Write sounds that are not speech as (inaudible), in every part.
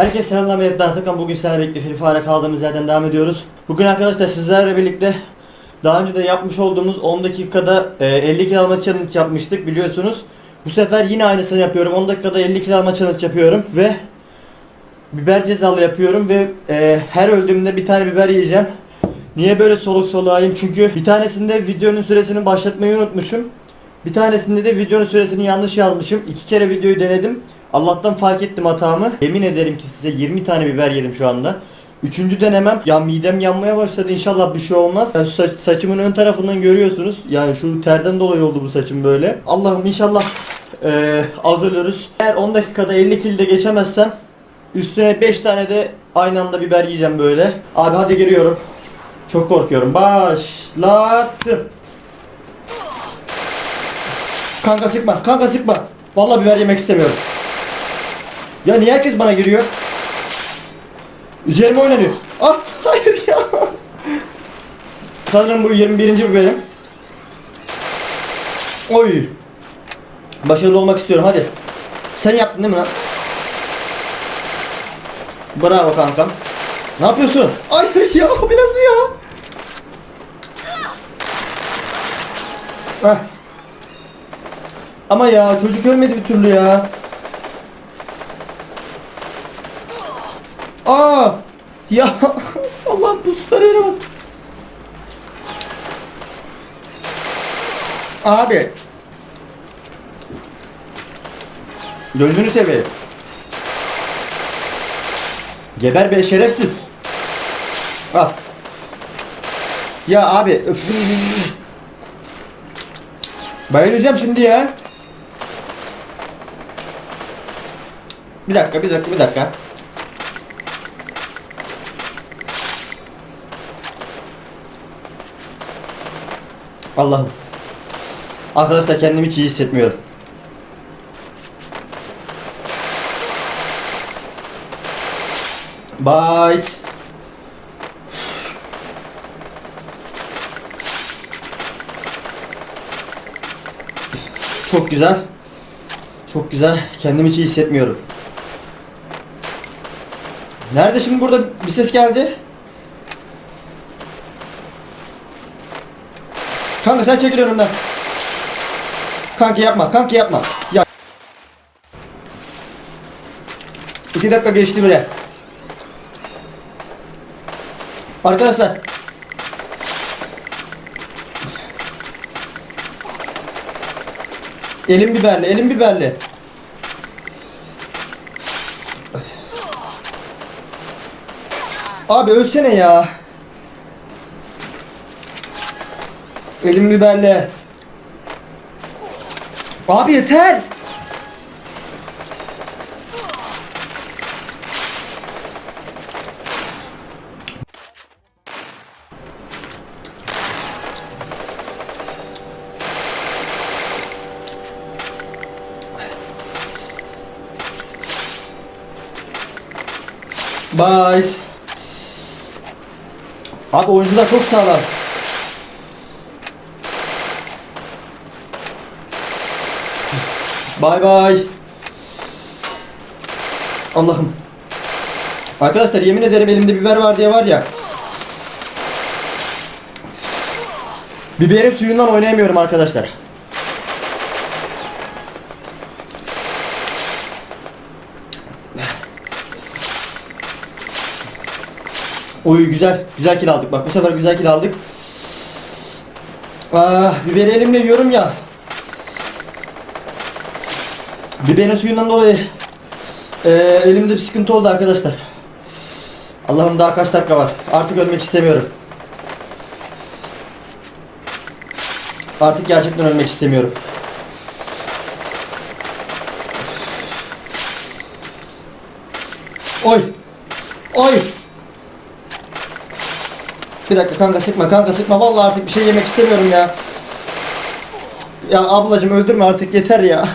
Herkese selamlar ben Atakan. Bugün sizlerle birlikte Free Fire kaldığımız yerden devam ediyoruz. Bugün arkadaşlar sizlerle birlikte daha önce de yapmış olduğumuz 10 dakikada e, 50 kilo alma challenge yapmıştık biliyorsunuz. Bu sefer yine aynısını yapıyorum. 10 dakikada 50 kilo alma challenge yapıyorum ve biber cezalı yapıyorum ve e, her öldüğümde bir tane biber yiyeceğim. Niye böyle soluk soluğayım? Çünkü bir tanesinde videonun süresini başlatmayı unutmuşum. Bir tanesinde de videonun süresini yanlış yazmışım. İki kere videoyu denedim. Allah'tan fark ettim hatamı. Yemin ederim ki size 20 tane biber yedim şu anda. Üçüncü denemem ya midem yanmaya başladı inşallah bir şey olmaz. Yani sa- saçımın ön tarafından görüyorsunuz. Yani şu terden dolayı oldu bu saçım böyle. Allah'ım inşallah eee az ölürüz. Eğer 10 dakikada 50 kilde geçemezsem üstüne 5 tane de aynı anda biber yiyeceğim böyle. Abi hadi giriyorum. Çok korkuyorum. Başlattım. Kanka sıkma, kanka sıkma. Vallahi biber yemek istemiyorum. Ya niye herkes bana giriyor? Üzerime oynanıyor. Ah (laughs) hayır ya. Sanırım bu 21. biberim. Oy. Başarılı olmak istiyorum hadi. Sen yaptın değil mi lan? Bravo kankam. Ne yapıyorsun? Hayır ya bir nasıl ya? Heh. Ama ya çocuk ölmedi bir türlü ya. Aa! Ya (laughs) Allah bu suları yere bak. Abi. Gözünü seveyim. Geber be şerefsiz. Al. Ya abi öf. Bayılacağım şimdi ya. Bir dakika, bir dakika, bir dakika. Allah'ım. Arkadaşlar kendimi hiç iyi hissetmiyorum. Bye. Çok güzel. Çok güzel. Kendimi hiç iyi hissetmiyorum. Nerede şimdi burada bir ses geldi? Kanka sen çekil önümden. Kanka yapma, kanka yapma. Ya. İki dakika geçti bile. Arkadaşlar. Elim biberli, elim biberli. Abi ölsene ya. Elim biberli. Abi yeter. Bye. Abi oyuncular çok sağlam. Bay bay. Allah'ım. Arkadaşlar yemin ederim elimde biber var diye var ya. Biberin suyundan oynayamıyorum arkadaşlar. Oy güzel. Güzel kill aldık. Bak bu sefer güzel kill aldık. Ah, biberi elimle yiyorum ya. Biberin suyundan dolayı eee, elimde bir sıkıntı oldu arkadaşlar. Allah'ım daha kaç dakika var. Artık ölmek istemiyorum. Artık gerçekten ölmek istemiyorum. Oy. Oy. Bir dakika kanka sıkma kanka sıkma vallahi artık bir şey yemek istemiyorum ya. Ya ablacım öldürme artık yeter ya.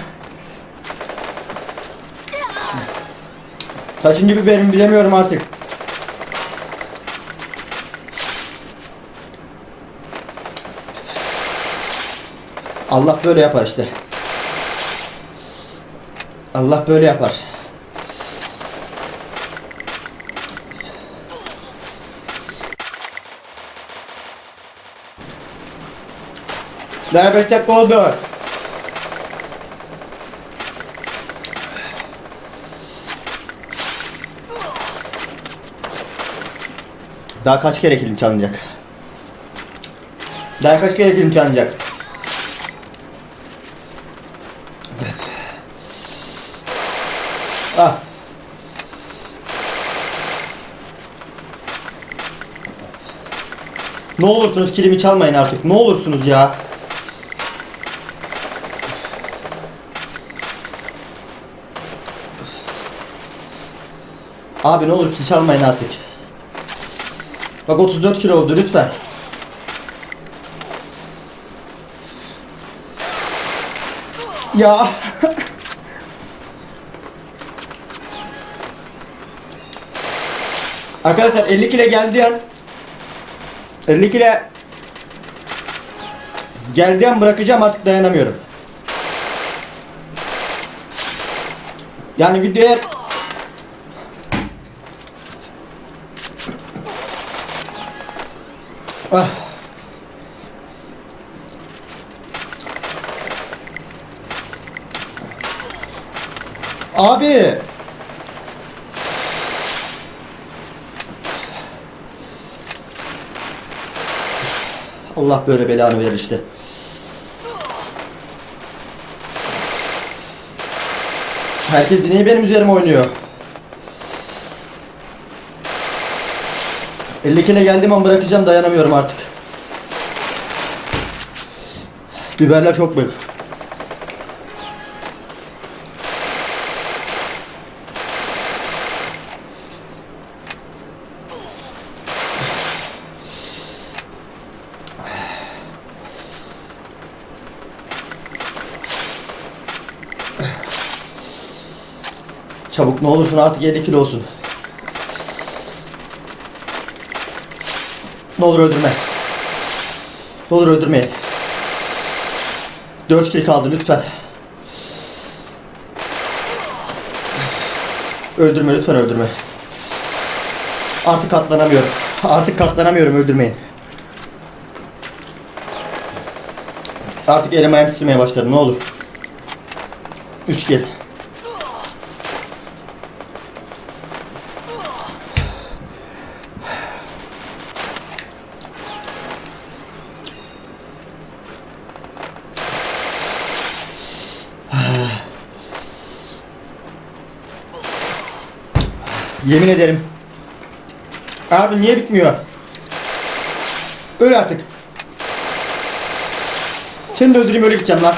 Kaçıncı biberim bilemiyorum artık. Allah böyle yapar işte. Allah böyle yapar. Derbette gol 4. Daha kaç kere kilim çalınacak? Daha kaç kere kilim çalınacak? Ah. Ne olursunuz kilimi çalmayın artık. Ne olursunuz ya. Abi ne olur kil çalmayın artık. Bak 34 kilo oldu lütfen. Ya. (laughs) Arkadaşlar 50 kilo geldiği an 50 kilo geldiği an bırakacağım artık dayanamıyorum. Yani videoya Ah. Abi. Allah böyle belanı verir işte. Herkes niye benim üzerime oynuyor? 50 kilo geldiğim an bırakacağım dayanamıyorum artık. Biberler çok büyük. Çabuk ne olursun artık 7 kilo olsun. Ne olur öldürme. Ne olur öldürmeyin. 4 kill kaldı lütfen. Öldürme lütfen öldürme. Artık katlanamıyorum. Artık katlanamıyorum öldürmeyin. Artık elim ayağım titremeye başladı ne olur. 3 kill. Yemin ederim. Abi niye bitmiyor? Öl artık. Seni de öldüreyim öyle gideceğim lan.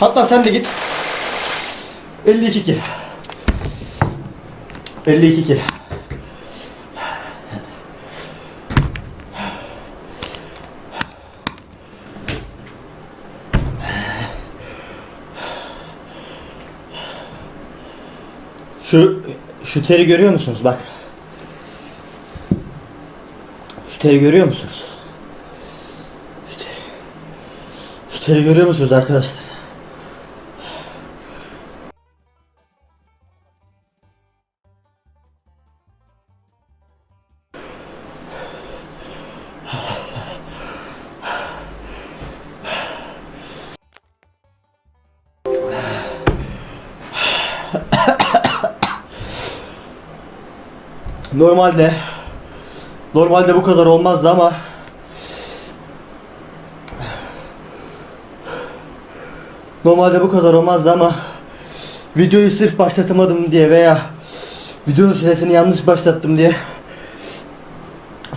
Hatta sen de git. 52 kill. 52 kill. Şu şu teri görüyor musunuz? Bak. Şu teri görüyor musunuz? Şu teri, şu teri görüyor musunuz arkadaşlar? Normalde normalde bu kadar olmazdı ama Normalde bu kadar olmazdı ama videoyu sırf başlatamadım diye veya videonun süresini yanlış başlattım diye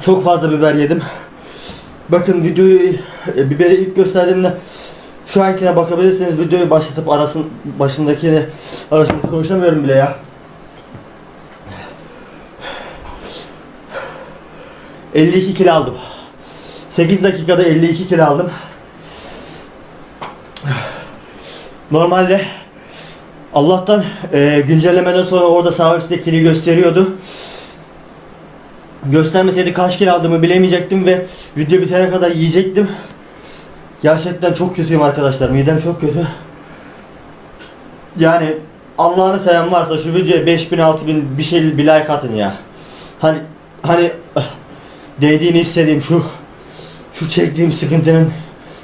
çok fazla biber yedim. Bakın videoyu e, biberi ilk gösterdiğimde şu ankine bakabilirsiniz videoyu başlatıp arasın başındakini arasında konuşamıyorum bile ya. 52 kilo aldım. 8 dakikada 52 kilo aldım. Normalde Allah'tan e, güncellemeden sonra orada sağ üstte kili gösteriyordu. Göstermeseydi kaç kilo aldığımı bilemeyecektim ve video bitene kadar yiyecektim. Gerçekten çok kötüyüm arkadaşlar. Midem çok kötü. Yani Allah'ını seven varsa şu videoya 5000 6000 bir şey bir like atın ya. Hani hani değdiğini istediğim şu şu çektiğim sıkıntının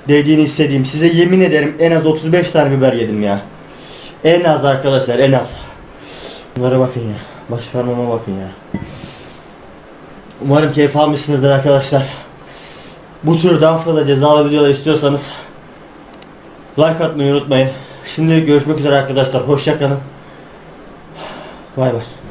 değdiğini istediğim. Size yemin ederim en az 35 tane biber yedim ya. En az arkadaşlar en az. Bunlara bakın ya. Baş parmağıma bakın ya. Umarım keyif almışsınızdır arkadaşlar. Bu tür daha fazla cezalı istiyorsanız like atmayı unutmayın. Şimdi görüşmek üzere arkadaşlar. Hoşça kalın. Bay bay.